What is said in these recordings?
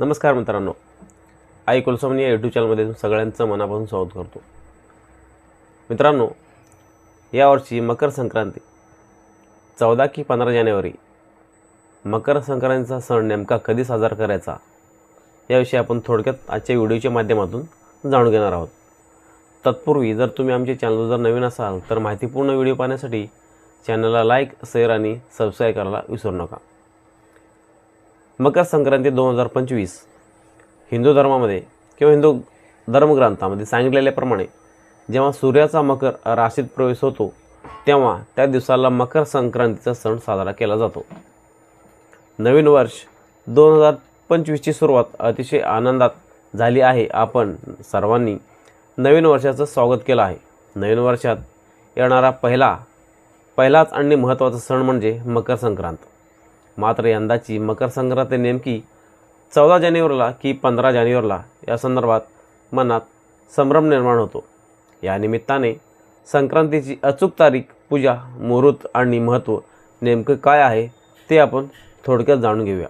नमस्कार मित्रांनो. आई कुलस्वामी या यूट्यूब चॅनलमध्ये सगळ्यांचं मनापासून स्वागत करतो. मित्रांनो यावर्षी मकर संक्रांती चौदा की पंधरा जानेवारी मकर संक्रांतीचा सण नेमका कधी साजरा करायचा याविषयी आपण थोडक्यात आजच्या व्हिडिओच्या माध्यमातून जाणून घेणार आहोत. तत्पूर्वी जर तुम्ही आमच्या चॅनल जर नवीन असाल तर माहितीपूर्ण व्हिडिओ पाहण्यासाठी चॅनलला लाईक शेअर आणि सबस्क्राईब करायला विसरू नका. मकर संक्रांती दोन हजार पंचवीस. हिंदू धर्मामध्ये किंवा हिंदू धर्मग्रंथामध्ये सांगितलेल्याप्रमाणे जेव्हा सूर्याचा मकर राशीत प्रवेश होतो तेव्हा त्या दिवसाला मकर संक्रांतीचा सण साजरा केला जातो. नवीन वर्ष दोन हजार पंचवीसची सुरुवात अतिशय आनंदात झाली आहे. आपण सर्वांनी नवीन वर्षाचं स्वागत केलं आहे. नवीन वर्षात येणारा पहिला पहिलाच आणि महत्त्वाचा सण म्हणजे मकर संक्रांत. मात्र यंदाची मकर संक्रांती नेमकी चौदा जानेवारीला की पंधरा जानेवारीला या संदर्भात मनात संभ्रम निर्माण होतो. या निमित्ताने संक्रांतीची अचूक तारीख पूजा मुहूर्त आणि महत्त्व नेमकं काय आहे ते आपण थोडक्यात जाणून घेऊया.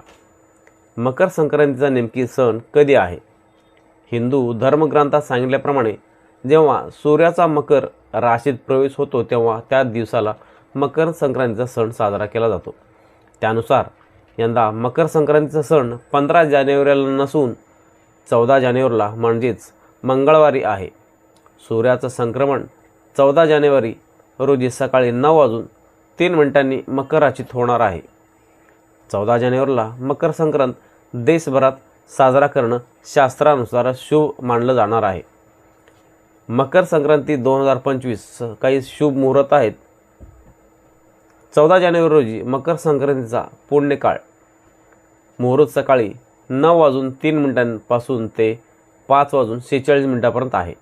मकर संक्रांतीचा नेमकी सण कधी आहे? हिंदू धर्मग्रंथात सांगितल्याप्रमाणे जेव्हा सूर्याचा मकर राशीत प्रवेश होतो तेव्हा त्या दिवसाला मकर संक्रांतीचा सण साजरा केला जातो. त्यानुसार यंदा मकर संक्रांतीचा सण पंधरा जानेवारीला नसून चौदा जानेवारीला म्हणजेच मंगळवारी आहे. सूर्याचं संक्रमण चौदा जानेवारी रोजी सकाळी नऊ वाजून तीन मिनिटांनी मकर होणार आहे. चौदा जानेवारीला मकर संक्रांत देशभरात साजरा करणं शास्त्रानुसार शुभ मानलं जाणार आहे. मकर संक्रांती दोन हजार पंचवीस काही शुभ मुहूर्त आहेत. चौदा जानेवारी रोजी मकर संक्रांतीचा पुण्यकाळ. मुहूर्त सकाळी नऊ वाजून तीन मिनिटांपासून ते पाच वाजून शेहेचाळीस मिनिटापर्यंत आहे.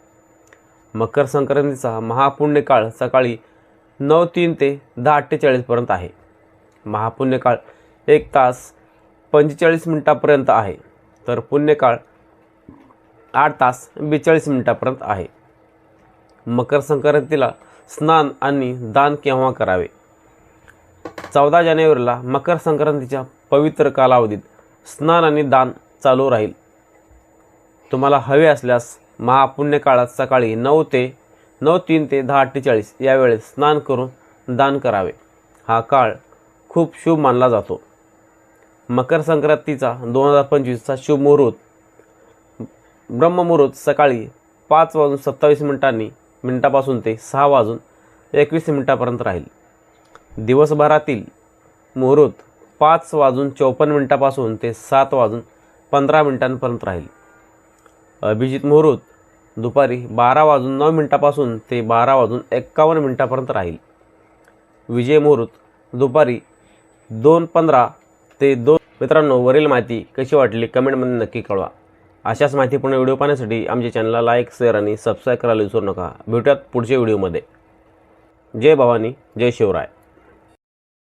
मकर संक्रांतीचा महापुण्यकाळ सकाळी नऊ तीन ते दहा अठ्ठेचाळीसपर्यंत आहे. महापुण्यकाळ एक तास पंचेचाळीस मिनिटापर्यंत आहे. तर पुण्यकाळ आठ तास बेचाळीस मिनिटापर्यंत आहे. मकर संक्रांतीला स्नान आणि दान केव्हा करावे? चौदा जानेवारीला मकर संक्रांतीच्या पवित्र कालावधीत स्नान आणि दान चालू राहील. तुम्हाला हवे असल्यास महापुण्य काळात सकाळी नऊ ते नऊ तीन ते दहा अठ्ठेचाळीस यावेळेस स्नान करून दान करावे. हा काळ खूप शुभ मानला जातो. मकर संक्रांतीचा दोन हजार पंचवीसचा शुभ मुहूर्त ब्रह्ममुहूर्त सकाळी पाच वाजून सत्तावीस मिनिटांनी मिनिटापासून ते सहा वाजून एकवीस मिनिटापर्यंत राहील. दिवसभरातील मुहूर्त पाच वाजून चौपन्न मिनिटापासून ते सात वाजून पंधरा मिनिटांपर्यंत राहील. अभिजित मुहूर्त दुपारी बारा वाजून नऊ मिनिटापासून ते बारा वाजून एक्कावन्न मिनिटापर्यंत राहील. विजय मुहूर्त दुपारी दोन पंधरा ते दोन. मित्रांनो वरील माहिती कशी वाटली कमेंटमध्ये नक्की कळवा. अशाच माहितीपूर्ण व्हिडिओ पाहण्यासाठी आमच्या चॅनलला लाईक शेअर आणि सबस्क्राईब करायला विसरू नका. भेटूयात पुढच्या व्हिडिओमध्ये. जय भवानी जय शिवराय.